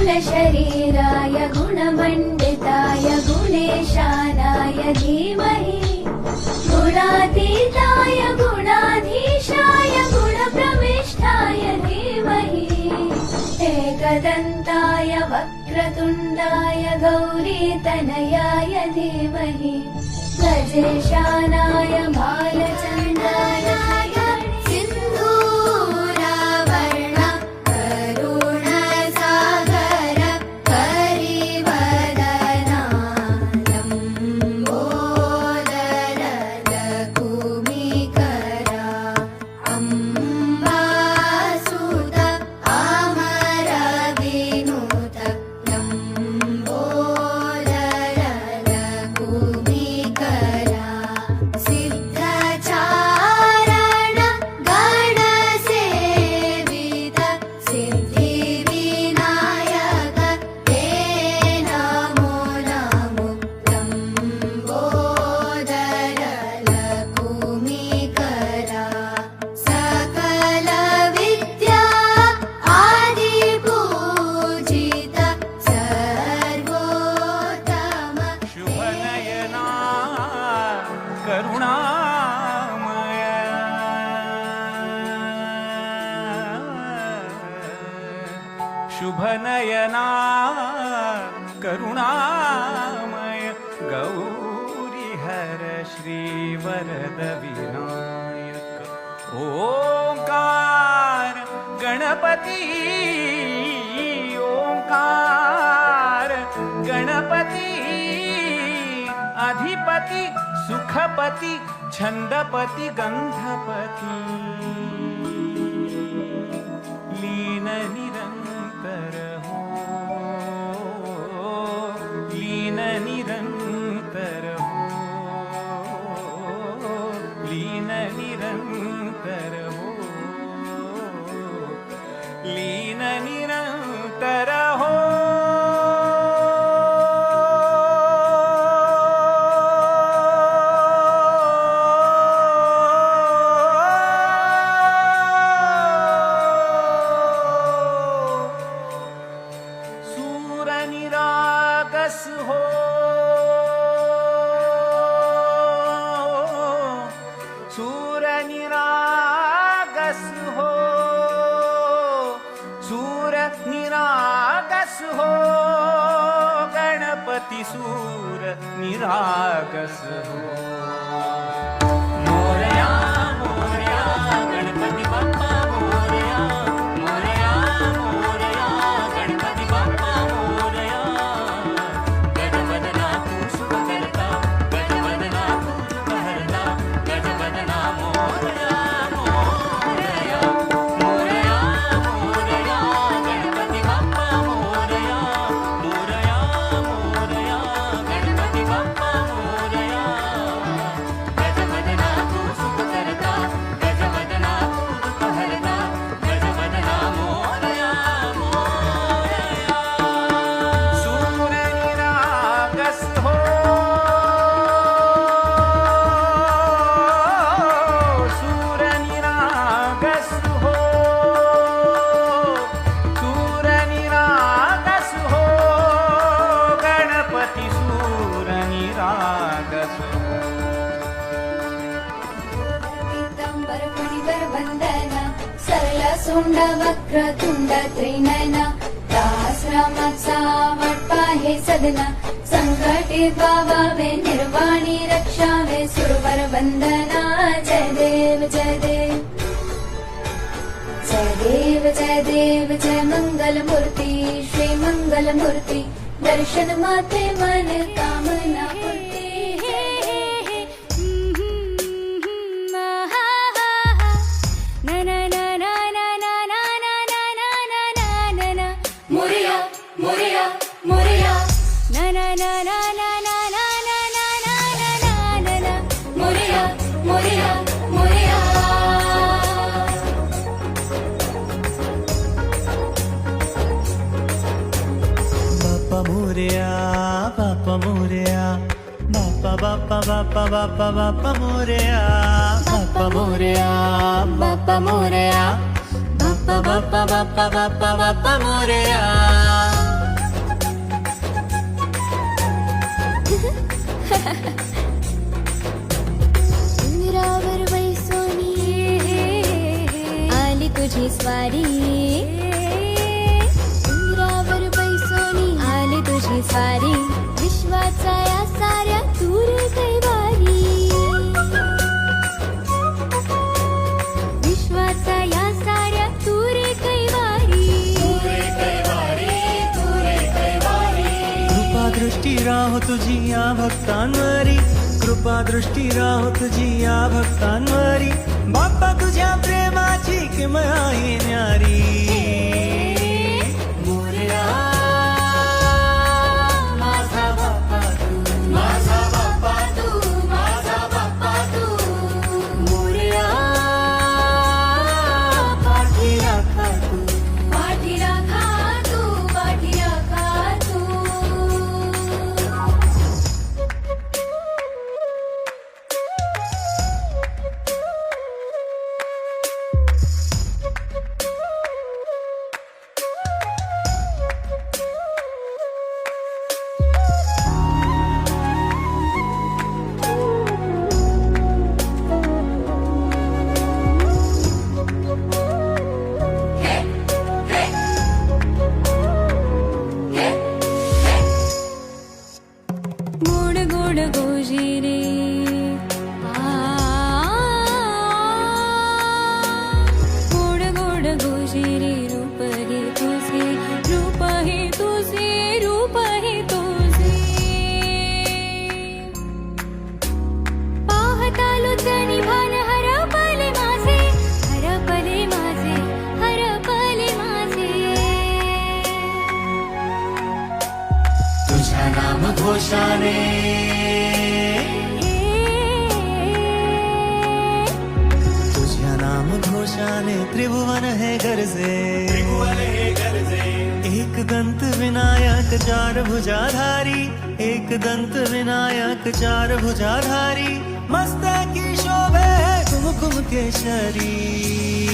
गुणशरीराय गुणमण्डिताय गुणेशानाय धीमहि। गुणातीताय गुणाधीशाय गुणप्रविष्ठाय धीमहि। एकदन्ताय वक्रतुण्डाय गौरीतनयाय धीमहि। गजेशानाय बालचण्डाय गणपती ओंकार गणपती अधिपती सुखपती छंदपती गंधपती लीननी निरागस हो। सूर निरागस हो। सूर निरागस हो। गणपति सूर निरागस हो। देव जय मङ्गलमूर्ति श्रीमङ्गलमूर्ति दर्शन माते मन राम బప్ప బప్ప బప్ప బప్ప మోరియా బప్ప మోరియా బప్ప మోరియా బప్ప బప్ప బప్ప బప్ప బప్ప మోరియా रावर वैसोनी आली तुझी स्वारी भक्तांवरी कृपा दृष्टी राहो तुझी या भक्तांवरी. बाप्पा तुझ्या प्रेमाची किमया न्यारी. विनायक चार भुजाधारी एक दंत विनायक चार भुजाधारी मस्तकी शोभे कुमकुम केशरी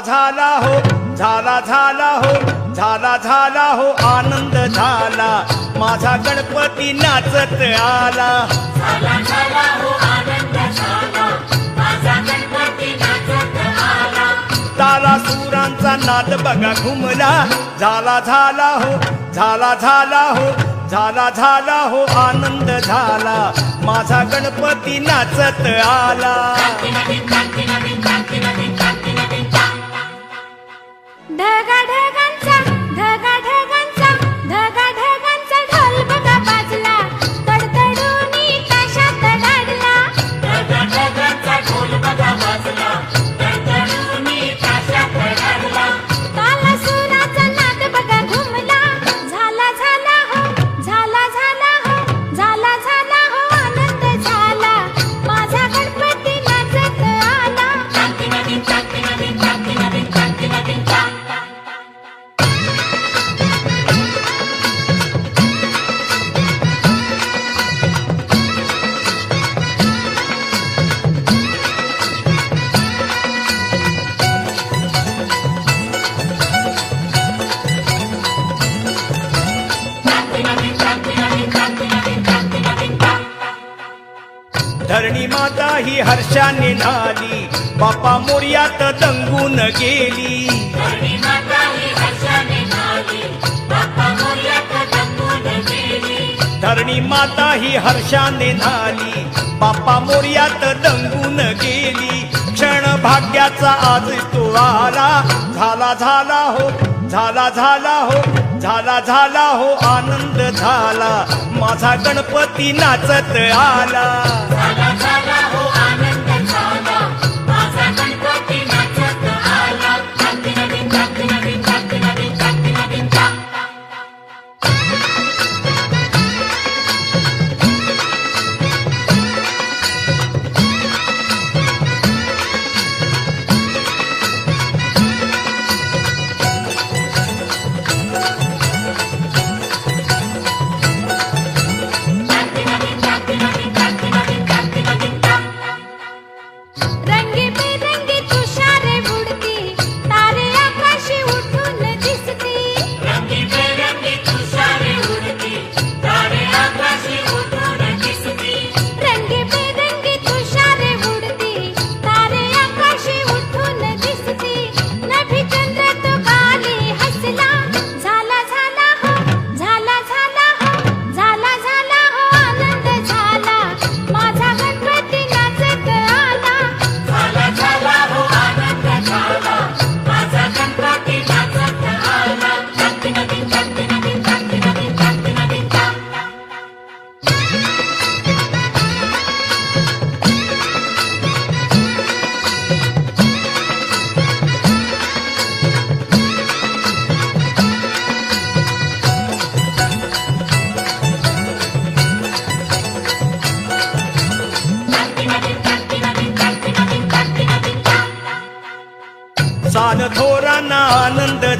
झाला झाला हो झाला झाला हो झाला झाला हो आनंद झाला. माझा गणपती नाचत आला. झाला झाला हो आनंद झाला. माझा गणपती नाचत आला. ताला सुरांचा नाद बघा घुमला. झाला झाला हो झाला झाला हो झाला झाला हो आनंद झाला. माझा गणपती नाचत आला. ढग ढग धरणी माता ही हर्षाने झाली. बापा मोर्यात दंगून गेली. क्षण भाग्याचा आज तो आला. झाला झाला हो झाला झाला हो झाला झाला हो आनंद झाला. माझा गणपती नाचत आला. झाला झाला हो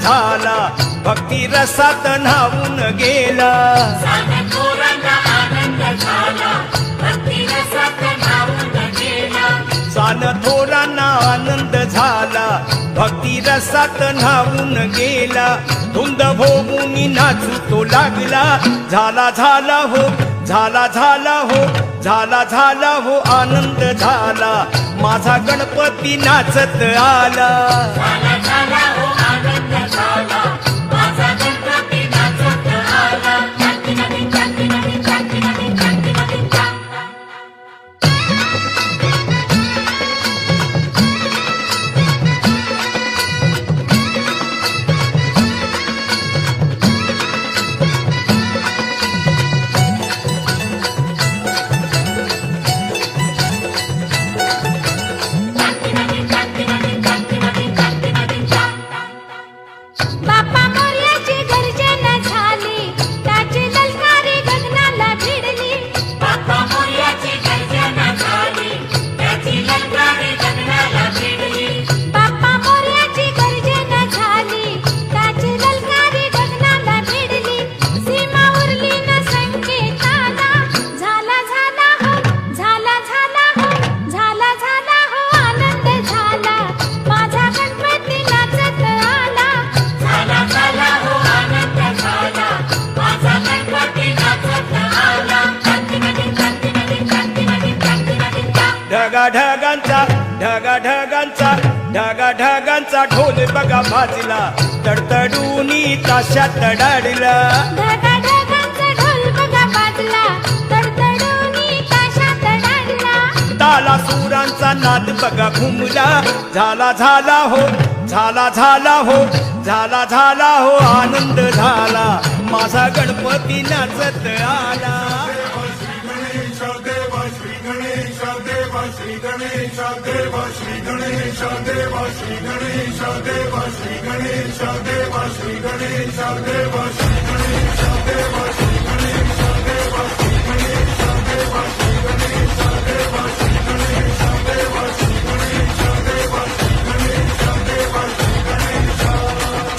झाला. भक्ती रसात न्हावून गेला. थोरांना आनंद झाला. भक्ती रसात न्हावून गेला. सान थोरांना आनंद झाला. भक्ती रसात न्हावून गेला. धुंद भोगून नाचू तो लागला. झाला झाला हो झाला झाला हो झाला झाला हो आनंद झाला. माझा गणपती नाचत आला. ढगांचा ढोल बघा भाजला. तडतडूनी ताशात डाडला ढगा ढगांचा ढोल बघा वाजला तडतडूनी ताशात डाडला ताला सुरांचा नाद बघा घुमला. झाला झाला हो झाला झाला हो झाला झाला हो आनंद झाला. माझा गणपती नाचत आला.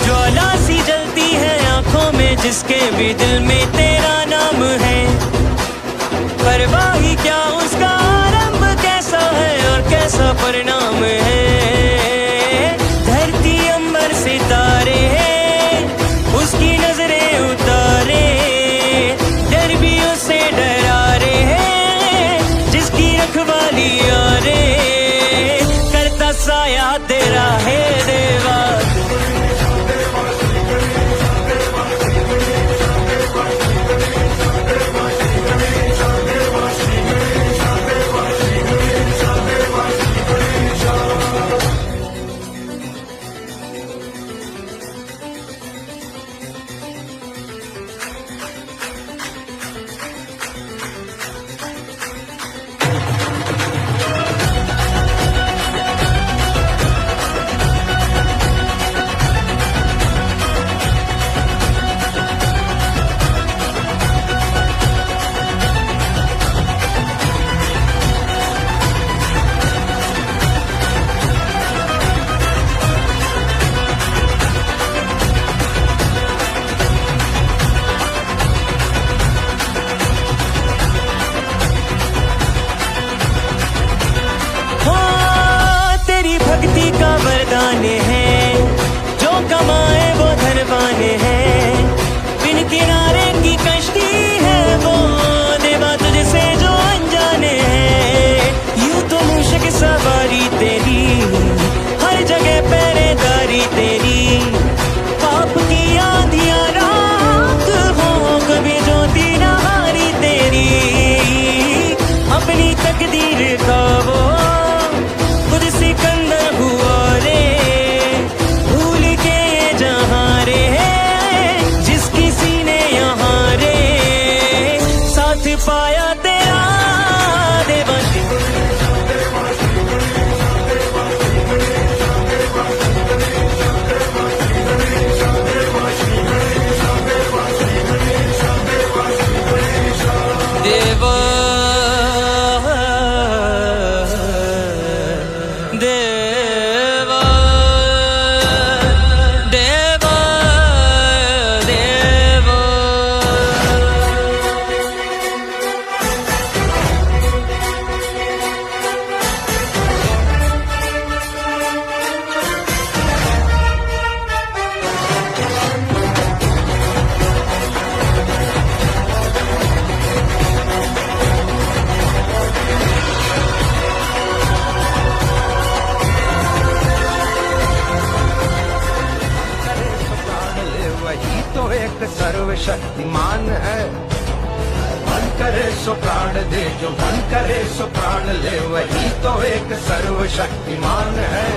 ज्वाला सी जलती है आँखों में जिसके भी दिल में तेरा नाम है परवाही क्या उन कैसा परिणाम है? धरती अंबर सितारे हैं, उसकी नज़रें उतारे। डर भी उसे डरा रहे हैं, जिसकी रखवाली आ रे करता साया तेरा है देवा तेरा सो प्राण दे जो मन करे सो प्राण ले वही तो एक सर्वशक्तिमान है।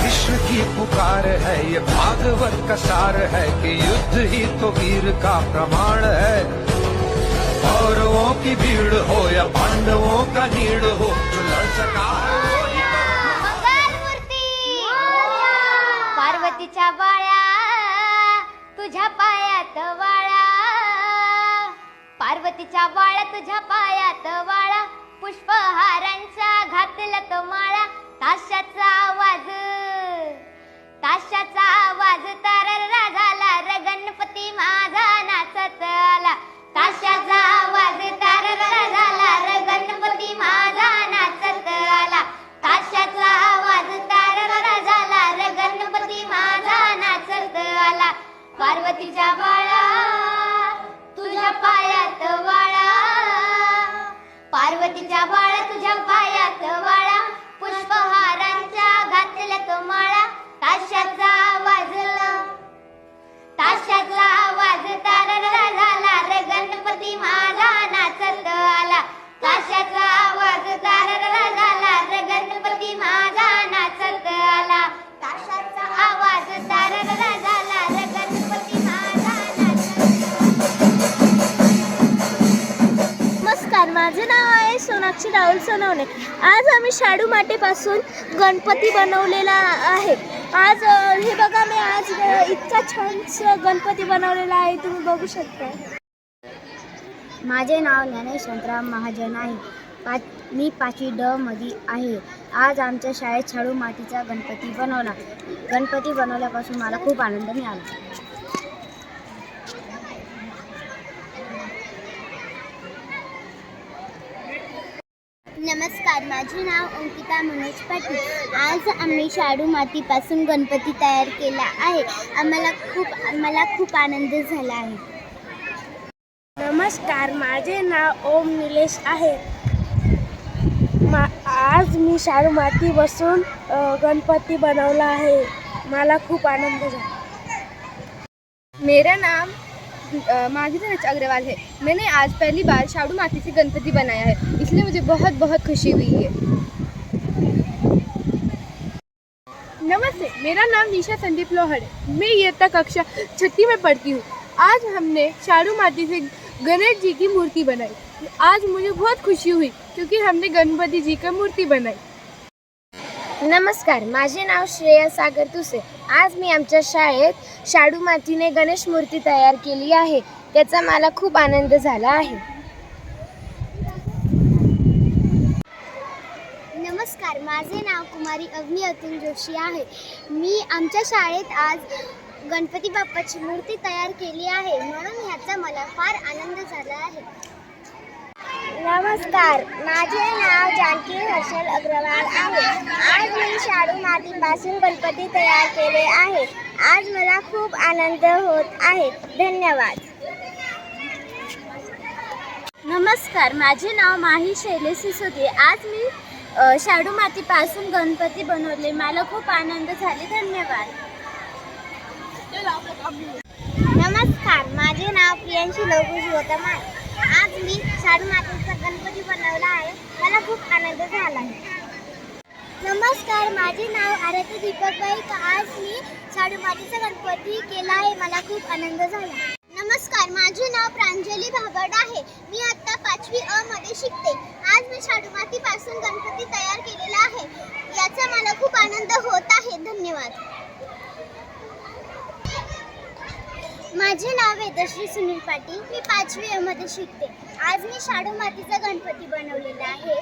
विश्व की पुकार है ये भागवत का सार है कि युद्ध ही तो वीर का प्रमाण है। कौरवों की भीड़ हो या पांडवों का नीड़ हो जो लड़ सका है पार्वतीच्या बाळ्या तुझ्या पायात वाळा तिच्या वाळा तुझ्या पायात वाळा. पुष्पहारांचा घातला तो माळा. ताशाचा आवाज ताशाचा आवाज ताररा झाला. र गणपती माझा नाचत आला. ताशाचा आवाज ताररा झाला. र गणपती माझा नाचत आला. बनवलेला आहे. आज हे बघा मी आज इतका छान गणपती बनवलेला आहे तुम्ही बघू शकता. माझे नाव ज्ञानेश संतराम महाजन आहे. पाच मी पाचवी ड मध्ये आहे. आज आमच्या शाळेत शाळू मातीचा गणपती बनवला. गणपती बनवल्यापासून मला खूप आनंद मिळाला. नमस्कार माझे नाव अंकिता मनोज पाटील. आज आम्ही शाडू मातीपासून गणपती तयार केला आहे. आम्हाला खूप मला खूप आनंद झाला आहे. नमस्कार माझे नाव ओम निलेश आहे. मा आज मी शाडू माती बसून गणपती बनवला आहे. मला खूप आनंद झाला. मेरा नाम माधुरी रच अग्रवाल है। मैंने आज पहली बार शाडू माटी से गणपति बनाया है, इसलिए मुझे बहुत बहुत खुशी हुई है। नमस्ते, मेरा नाम निशा संदीप लोहड़ है। मैं इयत्ता कक्षा छठी में पढ़ती हूँ। आज हमने शाडू माटी से गणेश जी की मूर्ति बनाई। आज मुझे बहुत खुशी हुई, क्योंकि हमने गणपति जी का मूर्ति बनाई। नमस्कार माझे नाव श्रेया सागर तुसे. आज मी आमच्या शाळेत शाडू मातीने गणेश मूर्ती तयार केली आहे. त्याचा मला खूप आनंद झाला आहे. नमस्कार माझे नाव कुमारी अग्नी अतुल जोशी आहे. मी आमच्या शाळेत आज गणपती बाप्पाची मूर्ती तयार केली आहे. म्हणून ह्याचा मला फार आनंद झाला आहे. नमस्कार. माझे नाव जानकी हर्षल अग्रवाल आहे. आज मी शाडू मातीपासून गणपती तयार केले आहे. आज मला खूप आनंद होत आहे. धन्यवाद. नमस्कार. माझे नाव माही शैलेश सिसोदे आज मी शाडू मातीपासून गणपती बनवले. मला खूप आनंद झाले. धन्यवाद. नमस्कार. माझे नाव प्रियांशी लघु गौतम आहे आज मी शाडू माती गणपती बनवला आहे. मला खूप आनंद झाला आहे. नमस्कार माझे नाव आरती दीपकबाई आज मी शाडू मातीचा गणपती केला आहे. मला खूप आनंद झाला नमस्कार माझे नाव प्रांजली भागड आहे. मी आता पाचवी अ मध्ये शिकते. आज मी शाडू मातीपासून गणपती तयार केलेला आहे. याचा मला खूप आनंद होत आहे. धन्यवाद. माझे नाव वेदश्री सुनील पाटील. मी पाचवी मध्ये शिकते. आज मी शाडू मातीचा गणपती बनवलेला आहे.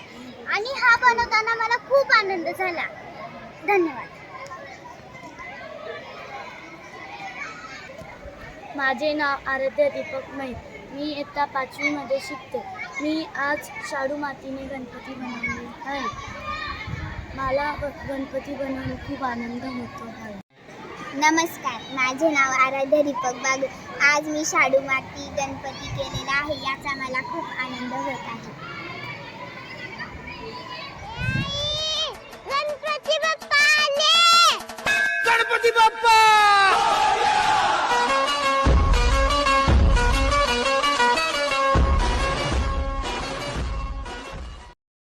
आणि हा बनवताना मला खूप आनंद झाला. धन्यवाद. माझे नाव आराध्या दीपक मैत मी इयत्ता पाचवीमध्ये शिकते. मी आज शाडू मातीने गणपती बनवले आहे. मला गणपती बनवून खूप आनंद होतो. आहे नमस्कार माझे नाव आराध्या दीपक बाग आज मी शाडू माती गणपती केलेला आहे याचा मला खूप आनंद होत आहे. गणपती बाप्पा!